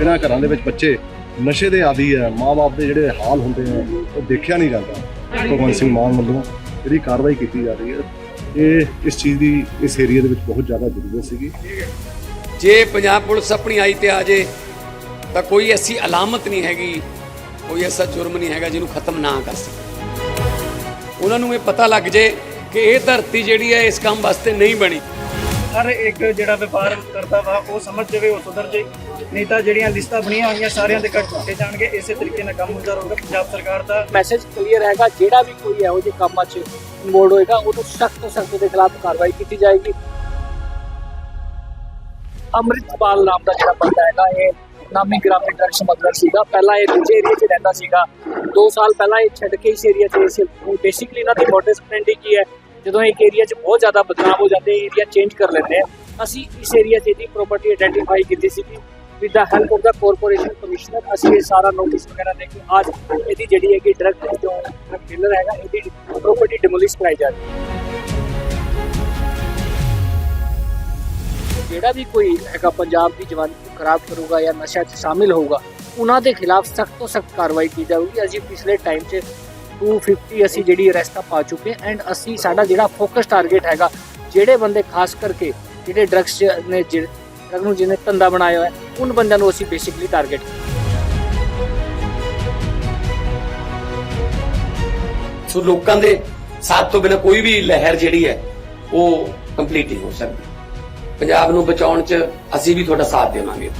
ਇਹਨਾਂ ਘਰਾਂ ਦੇ ਵਿੱਚ ਬੱਚੇ ਨਸ਼ੇ ਦੇ ਆਦੀ ਆ ਮਾਪੇ ਦੇ ਜਿਹੜੇ ਹਾਲ ਹੁੰਦੇ ਨੇ ਉਹ ਦੇਖਿਆ ਨਹੀਂ ਜਾਂਦਾ। ਭਗਵੰਤ ਸਿੰਘ ਮਾਨ ਵੱਲੋਂ ਜਿਹੜੀ ਕਾਰਵਾਈ ਕੀਤੀ ਜਾ ਰਹੀ ਹੈ, ਇਹ ਇਸ ਚੀਜ਼ ਦੀ, ਇਸ ਏਰੀਆ ਦੇ ਵਿੱਚ ਬਹੁਤ ਜ਼ਿਆਦਾ ਜ਼ਰੂਰਤ ਸੀਗੀ। ਜੇ ਪੰਜਾਬ ਪੁਲਿਸ ਆਪਣੀ ਆਈ ਤੇ ਆ ਜੇ, ਤਾਂ ਕੋਈ ਐਸੀ ਅਲਾਮਤ ਨਹੀਂ ਹੈਗੀ, ਕੋਈ ਐਸਾ ਜੁਰਮ ਨਹੀਂ ਹੈਗਾ ਜਿਹਨੂੰ ਖਤਮ ਨਾ ਕਰ ਸਕੇ। ਉਹਨਾਂ ਨੂੰ ਇਹ ਪਤਾ ਲੱਗ ਜੇ ਕਿ ਇਹ ਧਰਤੀ ਜਿਹੜੀ ਹੈ, ਇਸ ਕੰਮ ਵਾਸਤੇ ਨਹੀਂ ਬਣੀ। ਹਰ ਇੱਕ ਜਿਹੜਾ ਵਪਾਰ ਕਰਦਾ ਵਾ, ਉਹ ਸਮਝ ਜਾਵੇ, ਉਹ ਸੁਧਰ ਜੇ ਨਹੀਂ ਤਾਂ ਜਿਹੜੀਆਂ ਲਿਸਟਾਂ ਬਣੀਆਂ ਹੋਈਆਂ, ਸਾਰਿਆਂ ਦੇ ਕੱਟ ਚੁੱਕੇ ਜਾਣਗੇ। ਇਸੇ ਤਰੀਕੇ ਨਾਲ ਕੰਮ ਹੁੰਦਾ ਰਹੂਗਾ। ਪੰਜਾਬ ਸਰਕਾਰ ਦਾ ਮੈਸੇਜ ਕਲੀਅਰ ਹੈਗਾ, ਜਿਹੜਾ ਵੀ ਕੋਈ ਇਹੋ ਜਿਹੇ ਕੰਮਾਂ 'ਚ ਇਨਵੋਲਡ ਹੋਏਗਾ, ਉਹਨੂੰ ਸਖਤ ਤੋਂ ਸਖਤ ਦੇ ਖਿਲਾਫ ਕਾਰਵਾਈ ਕੀਤੀ ਜਾਏਗੀ। ਅੰਮ੍ਰਿਤਪਾਲ ਨਾਮ ਦਾ ਜਿਹੜਾ ਬੰਦਾ ਹੈਗਾ, ਇਹ ਨਾਮੀ ਗ੍ਰਾਮੀ ਡਰਗ ਸਮਗਲਰ ਸੀਗਾ। ਪਹਿਲਾਂ ਇਹ ਦੂਜੇ ਏਰੀਆ 'ਚ ਰਹਿੰਦਾ ਸੀਗਾ। 2 ਸਾਲ ਪਹਿਲਾਂ ਇਹ ਛੱਡ ਕੇ ਇਸ ਏਰੀਆ 'ਚ ਬੇਸਿਕਲੀ ਇਹਨਾਂ ਦੀ ਮੋਡਸ ਫਰੈਂਡਿੰਗ ਕੀ ਹੈ? ਜਦੋਂ ਇੱਕ ਏਰੀਆ 'ਚ ਬਹੁਤ ਜ਼ਿਆਦਾ ਬਦਨਾਮ ਹੋ ਜਾਂਦੇ ਏਰੀਆ ਚੇਂਜ ਕਰ ਲੈਂਦੇ ਆ, ਅਸੀਂ ਇਸ ਏਰੀਆ 'ਚ ਇਹਦੀ ਪ੍ਰਾਪਰਟੀ ਆਇਡੈਂਟੀਫਾਈ ਕੀਤੀ ਸੀ with the help of the corporation commissioner ਅਸੀਂ ਇਹ ਸਾਰਾ ਨੋਟਿਸ ਵਗੈਰਾ ਦੇ ਕੇ ਅੱਜ ਇਹਦੀ ਜਿਹੜੀ ਹੈਗੀ ਡਰਗ ਜੋ ਡਰਗ ਹੈਗਾ, ਇਹਦੀ ਪ੍ਰਾਪਰਟੀ ਡਿਮੋਲਿਸ਼ ਕਰਾਈ ਜਾ ਰਹੀ ਹੈ। ਜਿਹੜਾ ਵੀ ਕੋਈ ਹੈਗਾ ਪੰਜਾਬ ਦੀ ਜਵਾਨੀ ਨੂੰ ਖਰਾਬ ਕਰੂਗਾ ਜਾਂ ਨਸ਼ਾ 'ਚ ਸ਼ਾਮਿਲ ਹੋਊਗਾ, ਉਹਨਾਂ ਦੇ ਖਿਲਾਫ ਸਖਤ ਤੋਂ ਸਖਤ ਕਾਰਵਾਈ ਕੀਤੀ ਜਾਊਗੀ। ਅਸੀਂ ਪਿਛਲੇ ਟਾਈਮ 'ਚ 250 ਅਸੀਂ ਜਿਹੜੀ ਅਰੈਸਟਾਂ ਪਾ ਚੁੱਕੇ ਐਂਡ ਅਸੀਂ ਸਾਡਾ ਜਿਹੜਾ ਫੋਕਸ ਟਾਰਗੇਟ ਹੈਗਾ, ਜਿਹੜੇ ਬੰਦੇ ਖਾਸ ਕਰਕੇ ਜਿਹੜੇ ਡਰੱਗਸ ਨੇ ਡਰਗ ਨੂੰ ਜਿਹਨੇ ਧੰਦਾ ਬਣਾਇਆ ਹੋਇਆ ਹੈ ਬੰਦਿਆਂ ਨੂੰ ਅਸੀਂ ਬੇਸਿਕਲੀ ਟਾਰਗੇਟ ਸੋ ਲੋਕਾਂ ਦੇ ਸਾਥ ਤੋਂ ਬਿਨਾ ਕੋਈ ਵੀ ਲਹਿਰ ਜਿਹੜੀ ਹੈ, ਉਹ ਕੰਪਲੀਟ ਨਹੀਂ ਹੋ ਸਕਦੀ। ਪੰਜਾਬ ਨੂੰ ਬਚਾਉਣ 'ਚ ਅਸੀਂ ਵੀ ਤੁਹਾਡਾ ਸਾਥ ਦੇਵਾਂਗੇ।